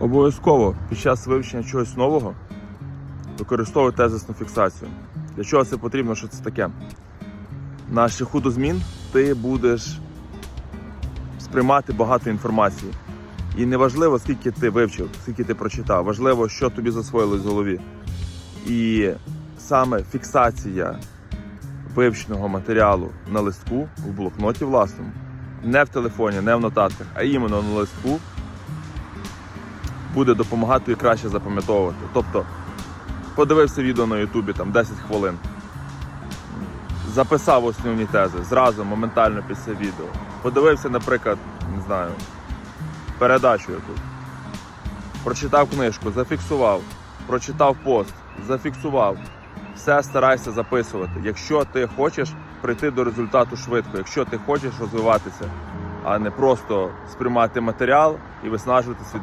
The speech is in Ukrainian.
Обов'язково під час вивчення чогось нового використовуй тезисну фіксацію. Для чого це потрібно? Що це таке? На шляху до змін ти будеш сприймати багато інформації. І не важливо, скільки ти вивчив, скільки ти прочитав, важливо, що тобі засвоїлось в голові. І саме фіксація вивченого матеріалу на листку в блокноті власному, не в телефоні, не в нотатках, а іменно на листку буде допомагати і краще запам'ятовувати. Тобто, подивився відео на Ютубі там 10 хвилин, записав основні тези зразу, моментально після відео. Подивився, наприклад, не знаю, передачу яку. Прочитав книжку, зафіксував, прочитав пост, зафіксував. Все старайся записувати. Якщо ти хочеш прийти до результату швидко, якщо ти хочеш розвиватися, а не просто сприймати матеріал і виснажувати свій